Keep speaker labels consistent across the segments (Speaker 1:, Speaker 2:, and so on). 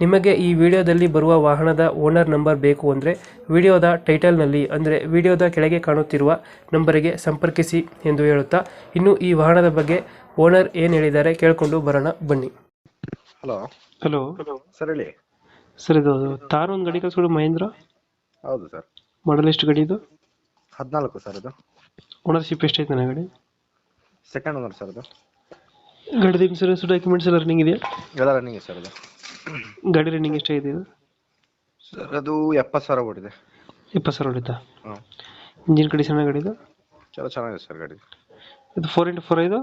Speaker 1: ನಿಮಗೆ ಈ ವಿಡಿಯೋದಲ್ಲಿ ಬರುವ ವಾಹನದ ಓನರ್ ನಂಬರ್ ಬೇಕು ಅಂದರೆ ವಿಡಿಯೋದ ಟೈಟಲ್ನಲ್ಲಿ ಅಂದರೆ ವಿಡಿಯೋದ ಕೆಳಗೆ ಕಾಣುತ್ತಿರುವ ನಂಬರಿಗೆ ಸಂಪರ್ಕಿಸಿ ಎಂದು ಹೇಳುತ್ತಾ ಇನ್ನು ಈ ವಾಹನದ ಬಗ್ಗೆ ಓನರ್ ಏನು ಹೇಳಿದ್ದಾರೆ ಕೇಳಿಕೊಂಡು ಬರೋಣ ಬನ್ನಿ.
Speaker 2: ಹಲೋ.
Speaker 1: ಹಲೋ.
Speaker 2: ಸರ್ ಹೇಳಿ.
Speaker 1: ಸರ್ ಇದು ತಾರು ಒಂದು ಗಡಿ ಕಳಿಸ್ಕೊಡು ಮಹೇಂದ್ರ.
Speaker 2: ಹೌದು ಸರ್.
Speaker 1: ಮಾಡಲ್ ಎಷ್ಟು ಗಡಿ ಇದು?
Speaker 2: ಹದಿನಾಲ್ಕು ಸರ್ ಇದು.
Speaker 1: ಓನರ್ಶಿಪ್ ಎಷ್ಟೈತೆ ನನ್ನ ಗಡಿ?
Speaker 2: ಸೆಕೆಂಡ್ ಓನರ್ ಸರ್ ಇದು.
Speaker 1: ಗಾಡಿದ ಇನ್ಸೂರೆನ್ಸ್ ಡಾಕ್ಯುಮೆಂಟ್ಸ್ ಎಲ್ಲ ರನ್ನಿಂಗ್ ಇದೆಯಾ?
Speaker 2: ಎಲ್ಲ ರನ್ನಿಂಗ್ ಸರ್ ಇದು.
Speaker 1: ಗಾಡಿ ರನ್ನಿಂಗ್ ಎಷ್ಟಾಗಿದೆ ಇದು?
Speaker 2: ಸರ್ ಅದು ಎಪ್ಪತ್ತು ಸಾವಿರ ಓಡಿದೆ.
Speaker 1: ಇಪ್ಪತ್ತು ಸಾವಿರ ಹೊಡಿತಾ
Speaker 2: ಹಾಂ.
Speaker 1: ಇಂಜಿನ್ ಕಂಡೀಷನ್ ಗಾಡಿದು?
Speaker 2: ಚಲೋ ಚೆನ್ನಾಗಿದೆ ಸರ್ ಗಾಡಿ.
Speaker 1: ಇದು ಫೋರ್ ಇಂಟು ಫೋರ್ ಇದು?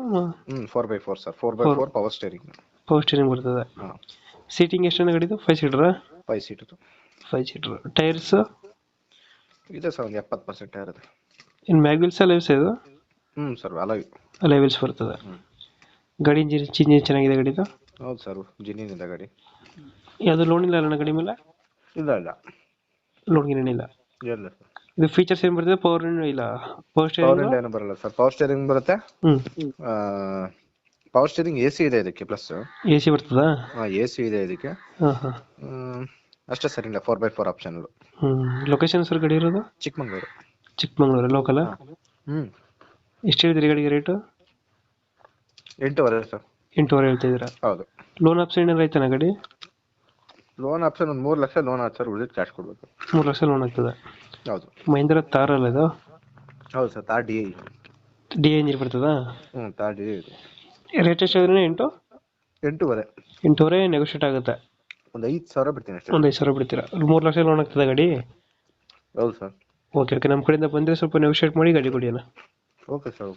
Speaker 2: ಹ್ಞೂ four by four sir. Four by
Speaker 1: Four.
Speaker 2: Four power steering
Speaker 1: power steering ಬರ್ತದೆ.
Speaker 2: ಹಾಂ.
Speaker 1: ಸೀಟಿಂಗ್ ಎಷ್ಟು ಗಾಡಿದು? Five ಸೀಟರಾ
Speaker 2: five seat
Speaker 1: five seater tyres
Speaker 2: ಇದೆ ಸರ್ ಒಂದು ಎಪ್ಪತ್ತು ಪರ್ಸೆಂಟ್ ಇರುತ್ತೆ
Speaker 1: ಇನ್ನು ಮ್ಯಾಗ್ವಿಲ್ಸ್ ಲೈವ್ಸ್ ಇದು?
Speaker 2: ಹ್ಞೂ ಸರ್ ಅಲವಿ
Speaker 1: ಲೈವಿಲ್ಸ್ ಬರ್ತದೆ. ಗಾಡಿ ಇಂಜಿನ್ ಇಂಜಿನ್ ಚೆನ್ನಾಗಿದೆ ಗಾಡಿದು?
Speaker 2: ಹೌದು ಸರ್ ಜಿನಿನ್ ಇದೆ ಗಾಡಿ.
Speaker 1: ಯಾವುದು ಲೋನ್ ಇಲ್ಲ ಅಣ್ಣ ಗಾಡಿ ಮೇಲೆ
Speaker 2: ಇಲ್ಲ ಇಲ್ಲ.
Speaker 1: ಲೋನ್ ಏನಿಲ್ಲ?
Speaker 2: ಇಲ್ಲ. ಸರ್
Speaker 1: ಇದು ಫೀಚರ್ಸ್ ಏನು ಬರ್ತದೆ? ಪವರ್ ಇಲ್ಲ? ಪವರ್
Speaker 2: ಪವರ್
Speaker 1: ಸ್ಟೇರಿಂಗ್
Speaker 2: ಏನು ಬರಲ್ಲ ಸರ್. ಪವರ್ ಸ್ಟೇರಿಂಗ್ ಬರುತ್ತೆ.
Speaker 1: ಹ್ಞೂ
Speaker 2: ಪವರ್ ಸ್ಟೇರಿಂಗ್ ಎ ಸಿ ಇದೆ ಇದಕ್ಕೆ ಪ್ಲಸ್
Speaker 1: ಎ ಸಿ ಬರ್ತದಾ?
Speaker 2: ಆ ಎ ಸಿ ಇದೆ ಇದಕ್ಕೆ.
Speaker 1: ಹಾಂ ಹಾಂ.
Speaker 2: ಹ್ಮ್, ಅಷ್ಟೇ ಸರ್ ಇಲ್ಲ ಫೋರ್ ಬೈ ಫೋರ್ ಆಪ್ಷನ್
Speaker 1: ಹ್ಞೂ ಲೊಕೇಶನ್ ಸರ್ ಗಾಡಿ ಇರೋದು?
Speaker 2: ಚಿಕ್ಕಮಂಗ್ಳೂರು.
Speaker 1: ಚಿಕ್ಕಮಂಗ್ಳೂರು ಲೋಕಲ್
Speaker 2: ಹ್ಮ್.
Speaker 1: ಎಷ್ಟು ಹೇಳಿದ್ರಿ ಗಾಡಿಗೆ ರೇಟು
Speaker 2: ಎಂಟೂವರೆ ಸರ್.
Speaker 1: ಎಂಟೂವರೆ ಹೇಳ್ತಿದ್ದೀರಾ
Speaker 2: ಹೌದು.
Speaker 1: ಲೋನ್ ಆಪ್ಷನ್ ಏನಾರು ಆಯ್ತಾನ ಗಾಡಿ?
Speaker 2: ಲೋನ್ ಆಪ್ಷನ್ ಒಂದು ಮೂರು ಲಕ್ಷ ಲೋನ್ ಸರ್ ಉಳಿದ ಕ್ಯಾಶ್ ಕೊಡ್ಬೇಕು.
Speaker 1: ಮೂರು ಲಕ್ಷ ಲೋನ್ ಆಗ್ತದೆ
Speaker 2: ಹೌದು.
Speaker 1: ಮಹೇಂದ್ರ ತಾರ್ ಅಲ್ಲ ಇದು?
Speaker 2: ಹೌದು sir Thar D I.
Speaker 1: D engine ಬರ್ತದಾ?
Speaker 2: ಹ್ಞೂ ತಾರ್ ಡಿ ಐ ಇದು.
Speaker 1: ರೇಟ್ ಎಷ್ಟು ಹೇಳಿದ್ರೆ ಎಂಟು?
Speaker 2: ಎಂಟೂವರೆ.
Speaker 1: ಎಂಟೂವರೆ ನೆಗೋಷಿಯೇಟ್ ಆಗುತ್ತೆ.
Speaker 2: ಒಂದು ಐದು ಸಾವಿರ ಬಿಡ್ತೀನಿ ಅಷ್ಟೇ.
Speaker 1: ಒಂದು ಐದು ಸಾವಿರ ಬಿಡ್ತೀರಾ? ಮೂರು ಲಕ್ಷ ಲೋನ್ ಆಗ್ತದೆ ಗಾಡಿ?
Speaker 2: ಹೌದು ಸರ್.
Speaker 1: ಓಕೆ ಓಕೆ ನಮ್ಮ ಕಡೆಯಿಂದ ಬಂದರೆ ಸ್ವಲ್ಪ ನೆಗೋಷಿಯೇಟ್ ಮಾಡಿ ಗಾಡಿ ಕೊಡಿ ಅಣ್ಣ.
Speaker 2: Okay sir